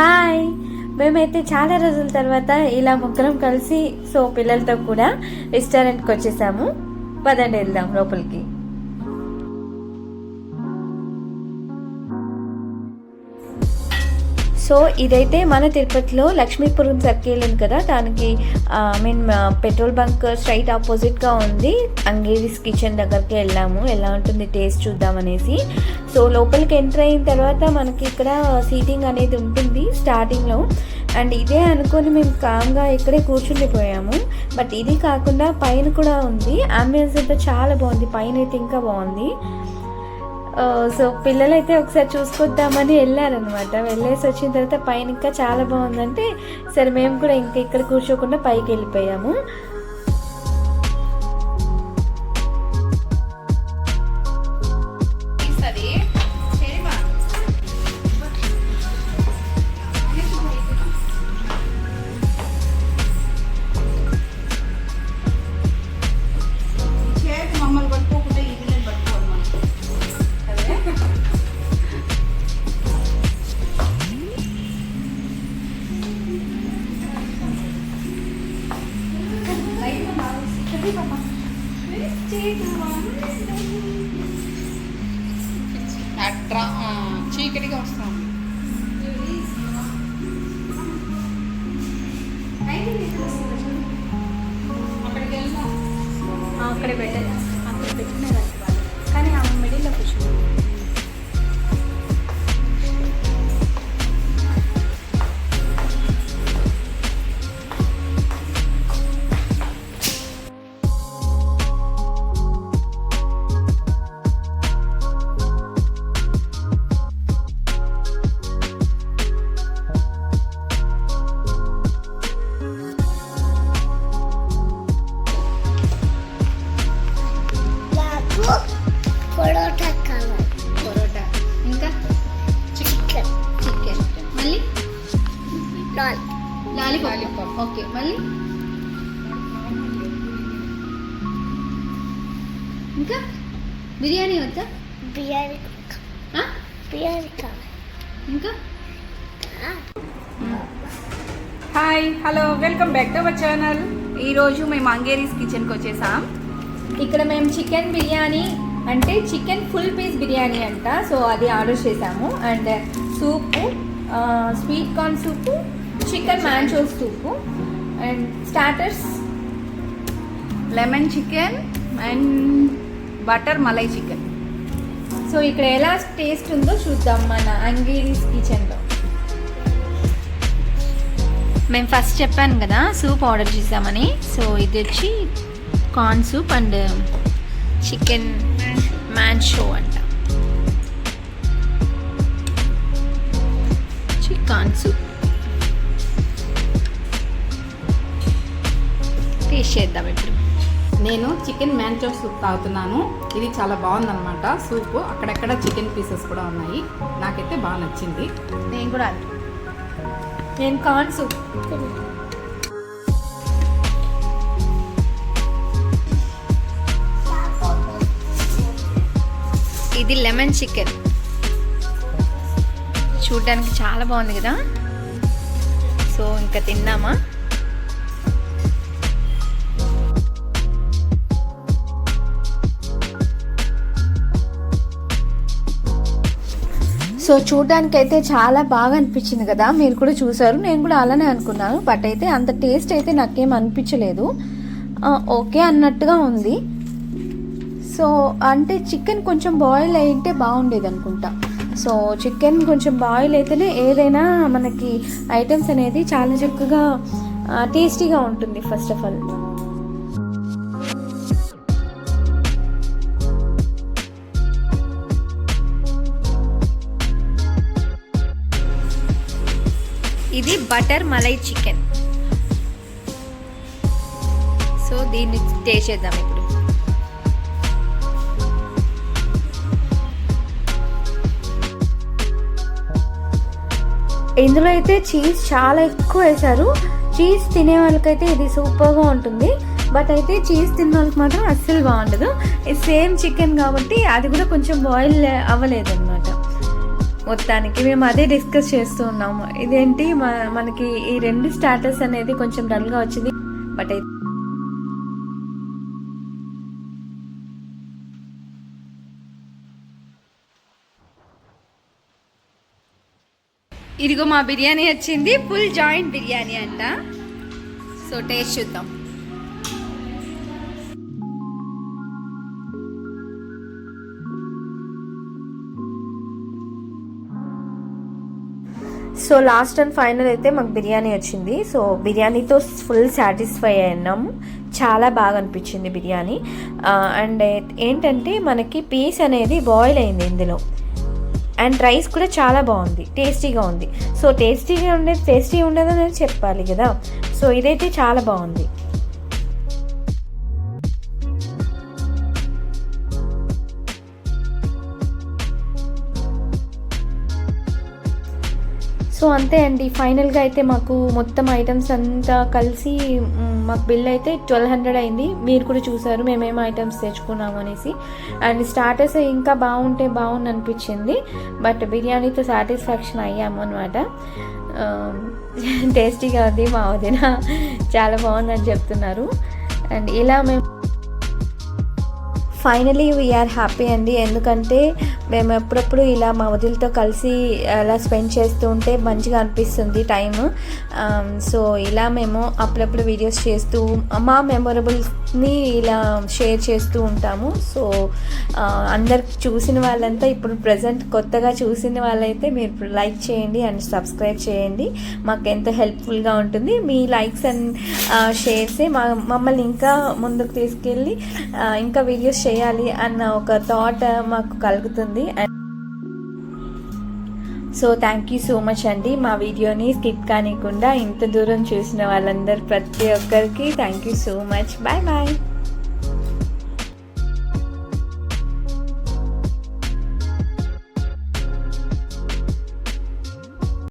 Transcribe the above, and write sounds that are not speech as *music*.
Hi. మేమైతే చాలా రోజుల తర్వాత ఇలా ముగ్గురం కలిసి సో పిల్లలతో కూడా రెస్టారెంట్కి వచ్చేసాము. పదండి వెళ్దాం లోపలికి. సో ఇదైతే మన తిరుపతిలో లక్ష్మీపురం సర్కిల్ ఉంది కదా దానికి I mean petrol bunk straight ఆపోజిట్గా ఉంది. అంగేరీస్ కిచెన్ దగ్గరికి వెళ్ళాము. ఎలా ఉంటుంది టేస్ట్ చూద్దామనేసి సో లోపలికి ఎంటర్ అయిన తర్వాత మనకి ఇక్కడ సీటింగ్ అనేది ఉంటుంది స్టార్టింగ్లో అండ్ ఇదే అనుకొని మేము కామ్గా ఇక్కడే కూర్చుండిపోయాము. బట్ ఇది కాకుండా పైన కూడా ఉంది. అంబియన్స్ అయితే చాలా బాగుంది. పైన అయితే ఇంకా బాగుంది. సో పిల్లలైతే ఒకసారి చూసుకొద్దామని వెళ్ళారనమాట వెళ్ళేసి వచ్చిన తర్వాత పైన ఇంకా చాలా బాగుందంటే సరే మేము కూడా ఇంకా ఇక్కడ కూర్చోకుండా పైకి వెళ్ళిపోయాము. చీకటిగా వస్తాం అక్కడికి వెళ్ళినా అక్కడ పెట్టాలి అక్కడ పెట్టినారు పొరోటా కావాలి. పరోటా. ఇంకా? చికెన్. చికెన్. మళ్ళీ? లాల్. లాలీపాప్. ఓకే. మళ్ళీ? ఇంకా? బిర్యానీ వద్దా? బిర్యానీ? బిర్యానీ కావాలి. ఇంకా? Hi hello welcome back to our channel. ఈరోజు మేము అంగేరీస్ కిచెన్కి వచ్చేసాం. ఇక్కడ మేము చికెన్ బిర్యానీ అంటే చికెన్ ఫుల్ పీస్ బిర్యానీ అంట. సో అది ఆర్డర్ చేసాము and soup sweet corn soup chicken manchow soup. And starters? Lemon chicken and butter malai chicken. So ఇక్కడ ఎలా టేస్ట్ ఉందో చూద్దాం మన అంగేరీస్ కిచెన్లో. మేము ఫస్ట్ చెప్పాను కదా సూప్ ఆర్డర్ చేసామని సో ఇది వచ్చి corn soup and chicken manchow అంట. Chicken soup. టేస్ట్ చేద్దాం ఇప్పుడు. నేను చికెన్ మ్యాంచో సూప్ తాగుతున్నాను. ఇది చాలా బాగుందన్నమాట. సూప్ అక్కడక్కడ చికెన్ పీసెస్ కూడా ఉన్నాయి. నాకైతే బాగా నచ్చింది. నేను కూడా. నేను కార్న్ సూప్. ఇది లెమన్ చికెన్. చూడడానికి చాలా బాగుంది కదా? సో ఇంకా తిన్నామా? సో చూడడానికి అయితే చాలా బాగా అనిపించింది కదా? మీరు కూడా చూసారు. నేను కూడా అలానే అనుకున్నాను. బట్ అయితే అంత టేస్ట్ అయితే నాకేం అనిపించలేదు. ఓకే అన్నట్టుగా ఉంది. సో అంటే చికెన్ కొంచెం బాయిల్ అయితే బాగుండేది అనుకుంటా. సో చికెన్ కొంచెం బాయిల్ అయితేనే ఏదైనా మనకి ఐటమ్స్ అనేది చాలా చక్కగా టేస్టీగా ఉంటుంది ఫస్ట్ ఆఫ్ ఆల్ ఇది బటర్ మలై చికెన్ సో దీన్ని టేస్ట్ చేద్దాం ఇప్పుడు. ఇందులో అయితే చీజ్ చాలా ఎక్కువ వేశారు. చీజ్ తినే వాళ్ళకైతే ఇది సూపర్గా ఉంటుంది. బట్ అయితే చీజ్ తిన్న వాళ్ళకి మాత్రం అస్సలు బాగుండదు. ఇది సేమ్ చికెన్ కాబట్టి అది కూడా కొంచెం బాయిల్ అవ్వలేదు అనమాట మొత్తానికి మేము అదే డిస్కస్ చేస్తూ ఉన్నాము. ఇదేంటి? మనకి ఈ రెండు స్టాటస్ అనేది కొంచెం డల్గా వచ్చింది. బట్ అయితే ఇదిగో మా బిర్యానీ వచ్చింది ఫుల్ జాయింట్ బిర్యానీ అంట. సో టేస్ట్ చూద్దాం. సో లాస్ట్ అండ్ ఫైనల్ అయితే మాకు బిర్యానీ వచ్చింది. సో బిర్యానీతో ఫుల్ సాటిస్ఫై అయినాం. చాలా బాగా అనిపించింది బిర్యానీ. Uh, అండ్ ఏంటంటే మనకి పీస్ అనేది బాయిల్ అయింది ఇందులో. అండ్ రైస్ కూడా చాలా బాగుంది టేస్టీగా ఉంది. సో టేస్టీగా ఉండేది టేస్టీ ఉండదు అనేది చెప్పాలి కదా. సో ఇదైతే చాలా బాగుంది. సో అంతే అండి. ఫైనల్గా అయితే మాకు మొత్తం ఐటమ్స్ అంతా కలిసి మాకు బిల్ అయితే ట్వెల్వ్ హండ్రెడ్ అయింది. మీరు కూడా చూసారు మేమేం ఐటమ్స్ తెచ్చుకున్నాము అనేసి. అండ్ స్టార్టర్స్ ఇంకా బాగుంటే బాగుంది అనిపించింది. బట్ బిర్యానీతో సాటిస్ఫాక్షన్ అయ్యాము అనమాట um, *laughs* టేస్టీగా ఉంది మా వదిన. చాలా బాగుందని చెప్తున్నారు. అండ్ ఇలా మేము ఫైనలీ వీఆర్ హ్యాపీ అండి. ఎందుకంటే మేము ఎప్పుడప్పుడు ఇలా మా వదిలితో కలిసి అలా స్పెండ్ చేస్తూ ఉంటే మంచిగా అనిపిస్తుంది టైం సో ఇలా మేము అప్పుడప్పుడు వీడియోస్ చేస్తూ మా మెమొరబుల్స్ని ఇలా షేర్ చేస్తూ ఉంటాము. సో అందరు చూసిన వాళ్ళంతా ఇప్పుడు ప్రజెంట్ కొత్తగా చూసిన వాళ్ళైతే మీరు లైక్ చేయండి అండ్ సబ్స్క్రైబ్ చేయండి. మాకు ఎంతో హెల్ప్ఫుల్గా ఉంటుంది. మీ లైక్స్ అండ్ షేర్సే మా మమ్మల్ని ఇంకా ముందుకు తీసుకెళ్ళి ఇంకా వీడియోస్ చేయాలి అన్న ఒక థాట్ మాకు కలుగుతుంది. And so thank you so much అండి మా వీడియోని స్కిప్ కానికుండా ఇంత దూరం చూసిన వాళ్ళందరూ ప్రతి ఒక్కరికి thank you so much bye bye